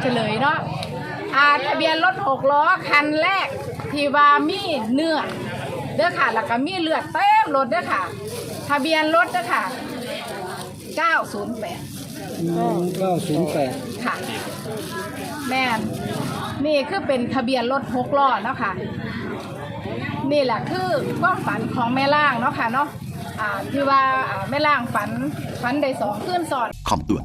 เฉลยเนาะอ่าทะเบียนรถหกล้อคันแรกที่ว่ามีเนื้อเด้อค่ะ แล้วก็มีเลือดเต็มรถเด้อค่ะ ทะเบียนรถเด้อค่ะ 908 เก้าศูนย์แปดค่ะ แม่นนี่คือเป็นทะเบียนรถหกล้อเนาะค่ะ นี่แหละคือความฝันของแม่ล่างเนาะค่ะเนาะอ่าที่ว่าอ่าแม่ล่างฝันฝันได้สองคืนสอน คำเตือน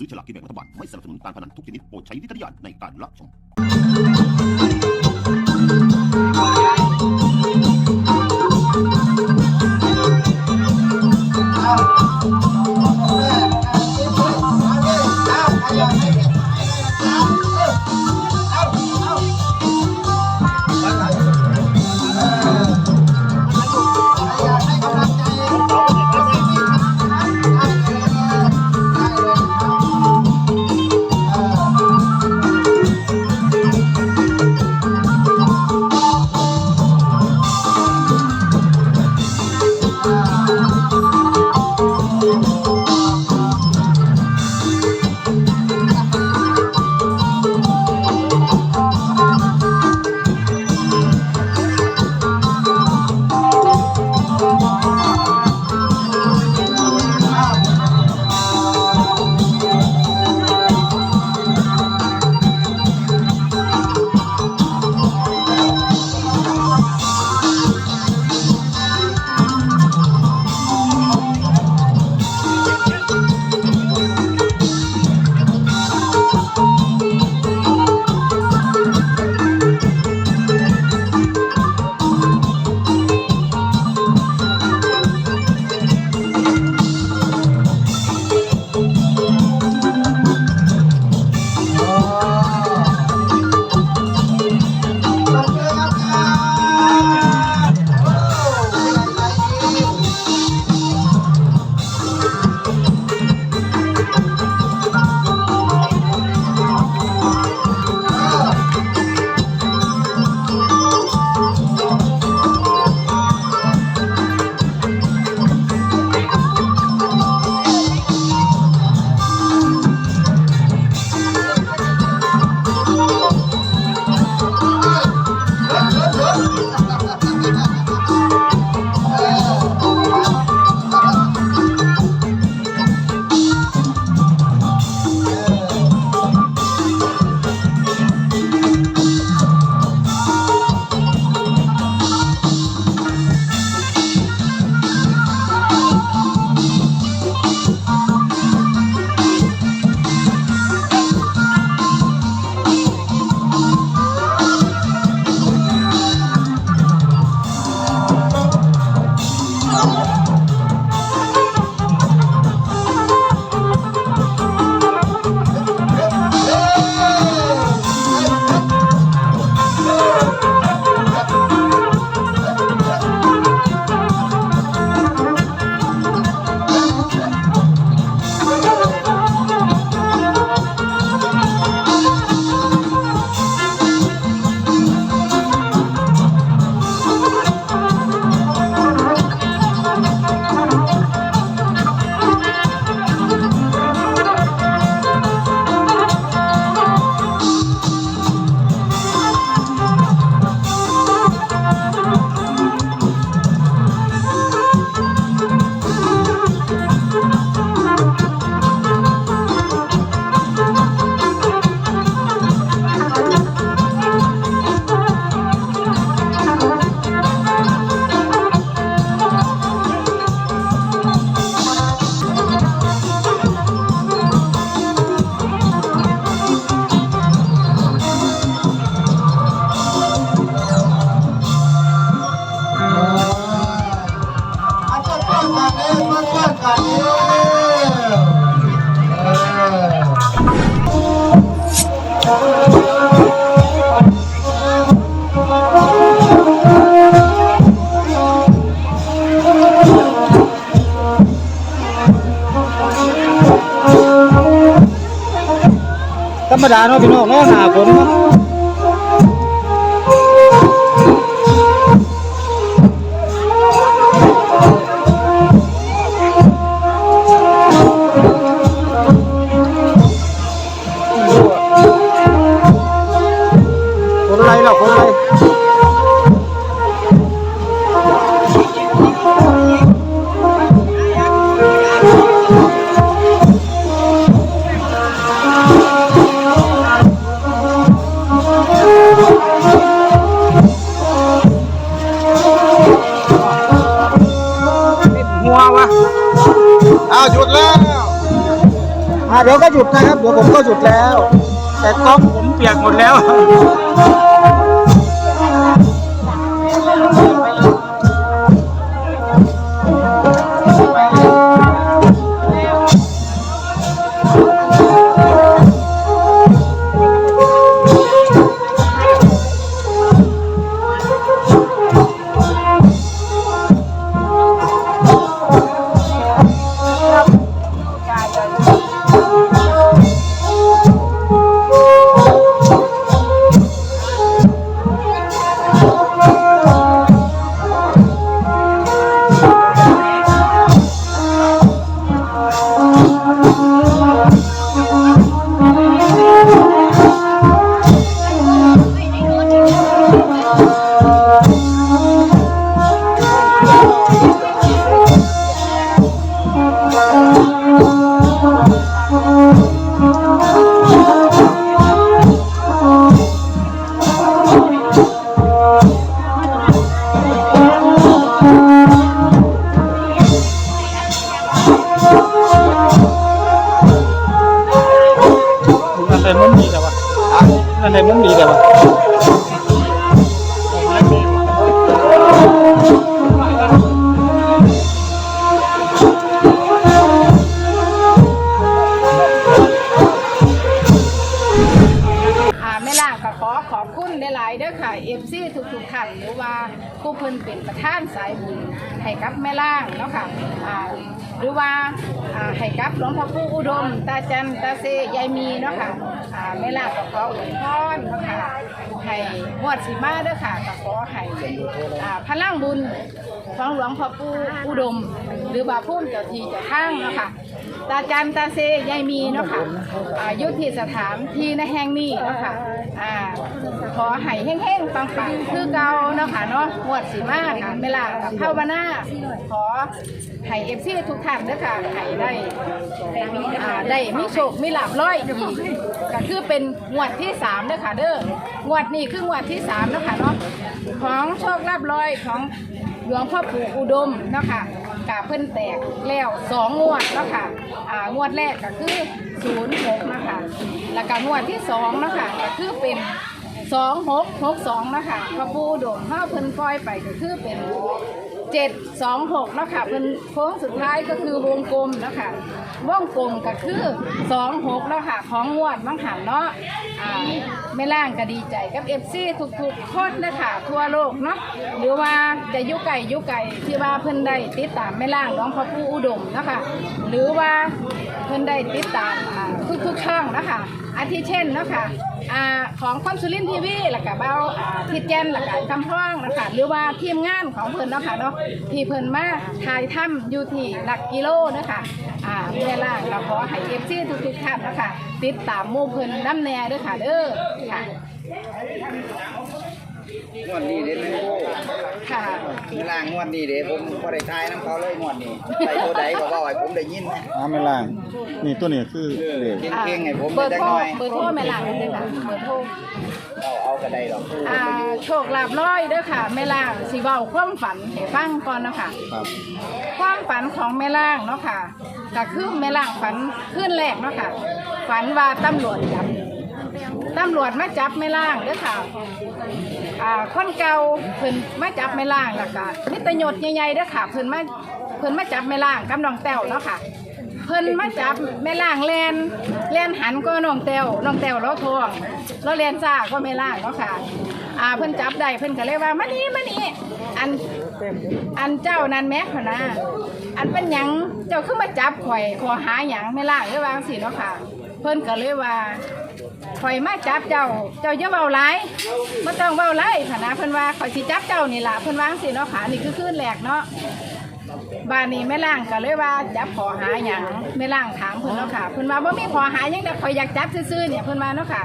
ซื้อฉลากกินแบ่งรัฐบาลไม่สนับสนุนการพนันทุกชนิดโปรดใช้วิจารณญาณในการรับชม รมดาเนาะพี่น้องเนาะหนาฝนเนาะ หัววะอ้าวหยุดแล้วอะเดี๋ยวก็หยุดนะครับ เดี๋ยวผมก็หยุดแล้ว แต่กล้องผมเปียกหมดแล้ว นั่ ผู้เพิ่นเป็นประธานสายบุญให้กับแม่ล่างเนาะค่ะอ่าหรือว่าอ่าให้กับหลวงพ่อปู่อุดม ตาจันตาเซยายมีเนาะค่ะอ่าแม่ล่างก็ขออวยพรเนาะค่ะให้งวดสีมาเด้อค่ะก็ขอให้อ่าพลังบุญของหลวงพ่อปู่อุดม หรือว่าพุ่มเจ้าทีเจ้าทางเนาะค่ะตาจันตาเซยายมีเนาะค่ะอ่ายุทธิสถานที่ในแห่งนี้เนาะค่ะอ่าขอให้แห้งๆปังๆคือเก่าเนาะค่ะเนาะงวดสีมากค่ะเวลากับภาวนาขอให้เอฟซีทุกท่านเด้อค่ะให้ได้อ่าได้มีโชคมีลาบร้อยอีกก็คือเป็นงวดที่สามเด้อค่ะเด้องวดนี้คืองวดที่สามเนาะค่ะเนาะของโชคลาบร้อยของหลวงพ่อปู่อุดมเนาะค่ะ กาเพิ่นแตกแล้วสองงวดเนาะค่ะอ่างวดแรกก็คือศูนย์หกนะคะแล้วก็งวดที่สองนะค่ะก็คือเป็นสองหกหกสองนะคะพระปูดมห้าเพิ่นปล่อยไปก็คือเป็น เจ็ดสองหกเนาะค่ะเพิ่นโค้งสุดท้ายก็คือวงกลมนะค่ะวงกลมก็คือสองหกเนาะค่ะของงวดมังหันเนาะอ่าไม่ล่างก็ดีใจกับเอฟซีทุกๆคนนะคะทั่วโลกเนาะหรือว่าจะยุไก่ยุไก่ที่ว่าเพิ่นได้ติดตามแม่ล่างน้องพ่อปู่อุดมนะคะหรือว่าเพิ่นได้ติดตามอ่าทุกๆช่องนะคะอาทิเช่นนะคะ อ่าของคอมสุรินทีวีแล้วก็เบ้าอ่าทิดแจนแล้วก็คำพ้องนะคะหรือว่าทีมงานของเพิ่นเนาะค่ะเนาะที่เพิ่นมาถ่ายถ้ำอยู่ที่หลักกิโลนะคะอ่าแม่ล่าเราขอให้เอฟซีทุกๆท่านนะคะติดตามหมู่เพิ่นน้ำแน่เด้อค่ะเด้อค่ะ งวดนี้เด้แม่โอ้ค่ะเวลางวดนี้เด้ผมบ่ได้ทายน้ำเขาเลยงวดนี้ไปตัวใดก็ว่าให้ผมได้ยินนะน้ำไม่ล่าง นี่ตัวนี้คือเลขเก่งๆให้ผมเบอร์ได้โทรหน่อยเบอร์โทรแม่ล่างเลยค่ะเบอร์โทรเอาเอาก็ได้ดอกอ่าโชคลาภร้อยเด้อค่ะแม่ล่างสิเว้าความฝันให้ฟังก่อนเนาะค่ะ ครับความฝันของแม่ล่างเนาะค่ะก็คือแม่ล่างฝันขึ้นแรกเนาะค่ะ ฝันว่าตำรวจจับตำรวจมาจับแม่ล่างเด้อค่ะ อ่าคนเก่าเพิ่นมาจับแม่ล่างแล้วก็นิตยศใหญ่ๆเด้อค่ะเพิ่นมาเพิ่นมาจับแม่ล่างกับน้องแต้วเนาะค่ะ เพิ่นมาจับแม่ล่างแลนแลนหันก็น้องแต้วน้องแต้วเราทองเราแลนซ่าก็แม่ล่างเนาะค่ะอ่าเพิ่นจับได้เพิ่นก็เลยว่ามานี่มานี่อันอันเจ้านั่นแม่ขนะอันเป็นหยังเจ้าคือมาจับข่อยขอหาหยังแม่ล่างหรือว่างซี่เนาะค่ะ เพิ่นก็เลยว่า ข่อยมาจับเจ้า เจ้าอย่าเบาหลายบ่ต้องเบาหลายพะนะเพิ่นว่าข่อยสิจับเจ้านี่ล่ะเพิ่นวางสิเนาะค่ะนี่คือขึ้นแหลกเนาะ บ้านนี้แม่ล่างก็เลยว่าจับขอหาหยังแม่ล่างถามเพิ่นเนาะค่ะเพิ่นว่าบ่มีขอหาหยังแต่ข่อยอยากจับซื่อๆเนี่ยเพิ่นว่าเนาะค่ะ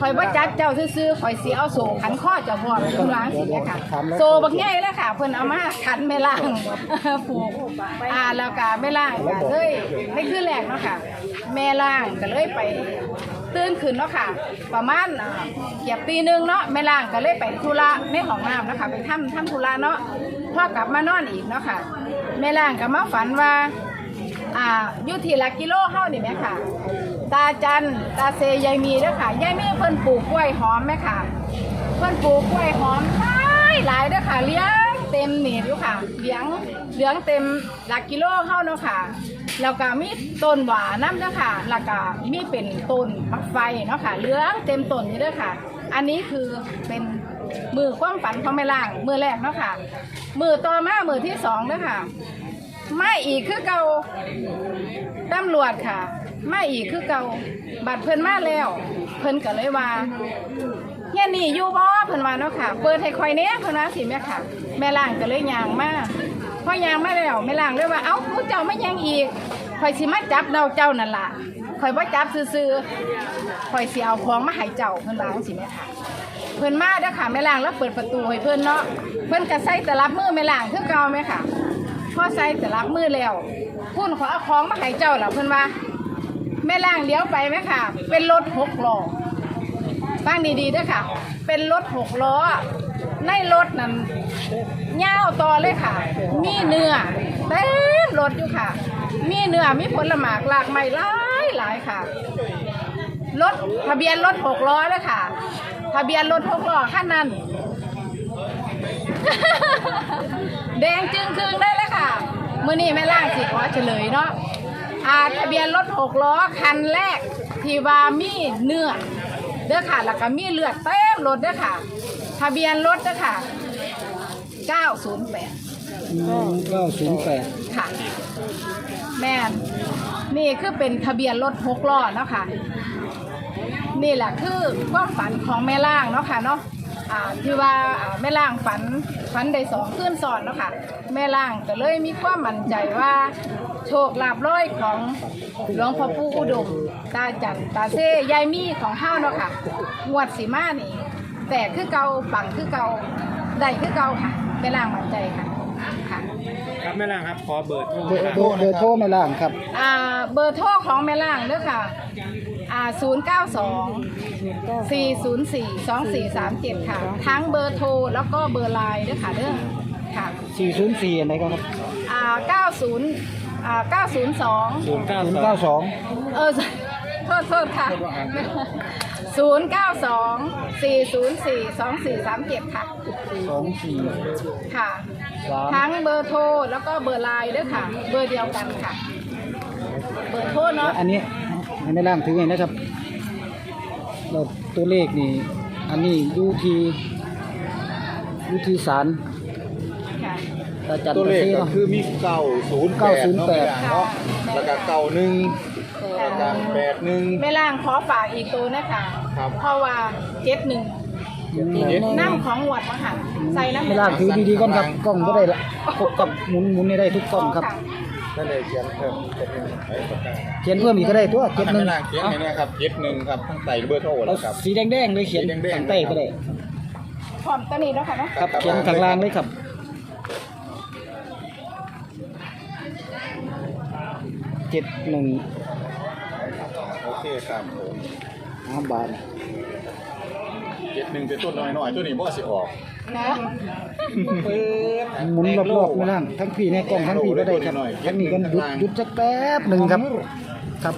ข่อยบ่จับเจ้าซื่อๆข่อยสิเอาโซ่ขันคอเจ้าพ่อเพิ่นว่าจังซี่เนี่ยค่ะโซ่บักใหญ่เลยค่ะเพิ่นเอามาขันแม่ล่างผูกอ่าแล้วก็แม่ล่างก็เลยในคืนแรกเนาะค่ะ แม่ล่างก็เลยไปตื่นขึ้นเนาะค่ะ ประมาณอ่าเกียบตีหนึงเนาะแม่ล่างก็เลยไปธุระในห้องน้ำเนาะค่ะไปทำทำธุระเนาะพอกลับมานอนอีกเนาะค่ะ แม่ล่างก็มาฝันว่า อ่าอยู่ที่หลักกิโลเฮานี่แม่ค่ะ ตาจันตาเซยายมีเด้อค่ะยายมีเพิ่นปลูกกล้วยหอมไหมค่ะ เพิ่นปลูกกล้วยหอมหลายหลายเด้อค่ะเลี้ยงเต็มนี่อยู่ค่ะเลี้ยงเหลืองเต็มหลักกิโลเฮาเนาะค่ะแล้วก็มีต้นหวาน้ำเด้อค่ะแล้วก็มีเป็นต้นมักไฟเนาะค่ะเหลืองเต็มต้นนี่เด้อค่ะ อันนี้คือเป็นมือความฝันของแม่ล่างมือแรกเนาะค่ะ มือต่อมามือที่สองเด้อค่ะมาอีกคือเก่าตำรวจค่ะมาอีกคือเก่าบัตรเพิ่นมาแล้ว เพิ่นก็เลยว่าเฮียนี่อยู่บ่เพิ่นว่าเนาะค่ะ เปิดให้ข่อยแหน่เพิ่นว่าสิแม่ค่ะ แม่ล่างก็เลยยางมาพอยางมาแล้วแม่ล่างเลยว่าเอ้าผู้เจ้าไมายังอีกข่อยสิมาจับเดาเจ้านั่นล่ะข่อยบ่าจับซื่อๆข่อยสิเอาของมาให้เจ้าเพิ่นว่าจังซี่แม่ค่ะ เพิ่นมาเด้อค่ะแม่ล่างแล้วเปิดประตูให้เพิ่นเนาะเพิ่นก็ใส่แต่รับมือแม่ล่างคือเก่าแม่ค่ะพอใส่แต่รับมือแล้วพุ่นขอเอาของมาให้เจ้าแล้วเพิ่นว่าแม่ล่างเลี้ยวไปไหมค่ะ เป็นรถหกล้อฟังดีๆด้วยค่ะ เป็นรถหกล้อ ในรถนั้นย่าวต่อเลยค่ะ มีเนื้อเต็มรถอยู่ค่ะ มีเนื้อมีผลหมากหลากไม้หลายหลายค่ะ รถทะเบียนรถหกล้อเลยค่ะ ทะเบียนรถหกล้อขั้นนั้น แดงจึงครึงได้เลยค่ะมื่อนี้แม่ล่างสิขอเฉลยเนาะอาทะเบียนรถหกล้อคันแรกที่ว่ามีเนื้อเด้อค่ะแล้วก็มีเลือดเต็มรถเด้อค่ะ ทะเบียนรถเด้อค่ะ 908 เก้าศูนย์แปดค่ะ แม่นนี่คือเป็นทะเบียนรถหกล้อเนาะค่ะ นี่แหละคือความฝันของแม่ล่างเนาะค่ะเนาะอ่าที่ว่าอ่าแม่ล่างฝันฝันได้สองคืนซ้อนเนาะค่ะแม่ล่างก็เลยมีความมั่นใจว่าโชคลาภร้อยของหลวงพ่อปู่อุดม ตาจันตาเซยายมีของห้าเนาะค่ะงวดสีมานี่แต่คือเก่าปังคือเก่าได้คือเก่าค่ะแม่ล่างมั่นใจค่ะค่ะ ครับแม่ล่างครับขอเบอร์โทรเบอร์เบอร์เบอร์โทรไม่ล่างครับ อ่าเบอร์โทรของแม่ล่างเด้อค่ะ อ่า0 9 2 4 0 4 2 4 3 7ค่ะ ทั้งเบอร์โทรแล้วก็เบอร์ไลน์เด้อค่ะเด้อค่ะ404อันไหนครับอ่า90อ่า902ศูนย์เก้าสอง092เออโทษโทษค่ะ092 404 2437ค่ะ24ค่ะ3ทั้งเบอร์โทรแล้วก็เบอร์ไลน์เด้อค่ะ เบอร์เดียวกันค่ะ เบอร์โทรเนาะอันนี้ ให้ไม่ล่างถือไงนะครับเราตัวเลขนี่ อันนี้อยู่ที่อยู่ที่ศาลค่ะตาจันตัวเลขตาก็เซ่คือมีเก้าศูนย์แปด908เนาะแล้วก็เก้าหนึ่งแล้วก็แปดหนึ่งแม่ล่างขอฝากอีกตัวนะคะครับเพราะว่าเจ็ดหนึ่งเจ็ดน้ำของหวดมาหันใส่น้ำไม่ล่างถือดีๆก่อนครับกล้องก็ได้ละกดกับหมุนหมุนนี่ได้ทุกกล้องครับ ค่ะนั่นเลยเขียนเพิ่มเจ็ดหนึ่งไอ้ปากกาเขียนเพิ่มอีกก็ได้ตัวเจ็ดหนึ่งไม่ล่างเขียนให้นะครับเจ็ดหนึ่งครับทั้งไต่เบอร์โทรเอาแล้วครับสีแดงๆเลยเขียนสีแดงๆ ข้างใต้ก็ได้พร้อมตัวนี้แล้วค่ะเนาะครับเขียนข้างล่างเลยครับเจ็ดหนึ่งโอเคครับผม ห้าบาท เจ็ดหนึ่งเป็นต้นน้อยๆตัวนี้บ่สิออกนะหมุนรอบๆไม่ล่างทั้งพี่ในกล้องทั้งพี่ก็ได้ครับทั้งนี้ก็หยุดหยุดสักแป๊บหนึ่งครับ ครับ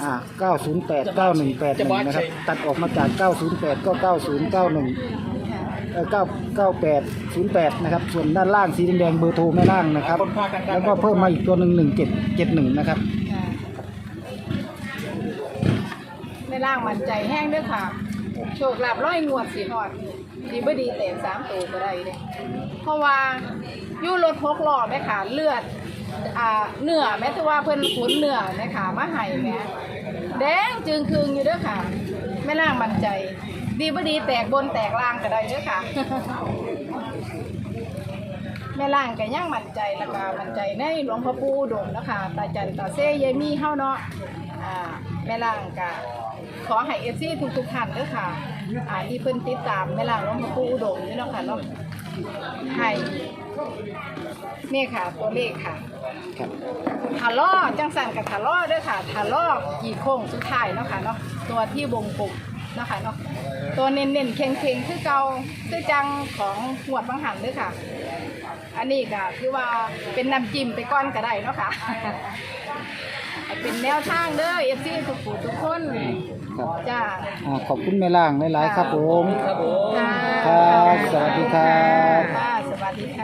อ่า908 9181นะครับตัดออกมาจาก 908 ก็ 9091เอ่อ998 08 นะครับ ส่วนด้านล่างสีแดงๆเบอร์โทรแม่ล่างนะครับ แล้วก็เพิ่มมาอีกตัวหนึ่ง1771 นะครับแม่ล่างมั่นใจแห้งด้วยค่ะ โชคลาภร้อยงวดสีหอดดีบ่ดีแต่สามตัวก็ได้เลยเพราะว่ายู่รถหกล้อแม่ค่ะเลือดอ่าเนื้อแม้แต่ว่าเพิ่นขุนเนื้อเนะคะมาให้แม่แดงจึงคืงอยู่เด้อค่ะแม่ล่างมั่นใจ ดีบ่ดีแตกบนแตกล่างก็ได้เด้อค่ะแม่ล่างก็ยังมั่นใจแล้วก็มั่นใจในหลวงพ่อปู่อุดมนะคะตาจันตาเซ่ยายมีเฮาเนาะอ่าแม่ล่างก็ ขอให้เอฟซีทุกๆท่านเด้อค่ะอ่าที่เพิ่นติดตามแม่ล่างหลวงพ่อปู่อุดมนี่เนาะค่ะเนาะให้นี่ค่ะ ตัวเลขค่ะครับทะล้อจังสันกับทะล้อเด้วยค่ะทะล้อกี่โค้งสุดท้ายเนาะค่ะเนาะตัวที่วงกลมเนาะค่ะเนาะตัวเน้นๆเค็งๆคือเกาคือจังของหวดบางหันเด้วยค่ะ อันนี้ก็คือว่าเป็นน้ำจิ้มไปก้อนก็ได้เนาะค่ะให้เป็นแนวทางเด้อเอฟซีทุกผู้ทุกคน ครับจ้าอ่าขอบคุณแม่ล่างหลายๆครับผมค่ะครับ สวัสดีครับ ค่ะสวัสดีค่ะ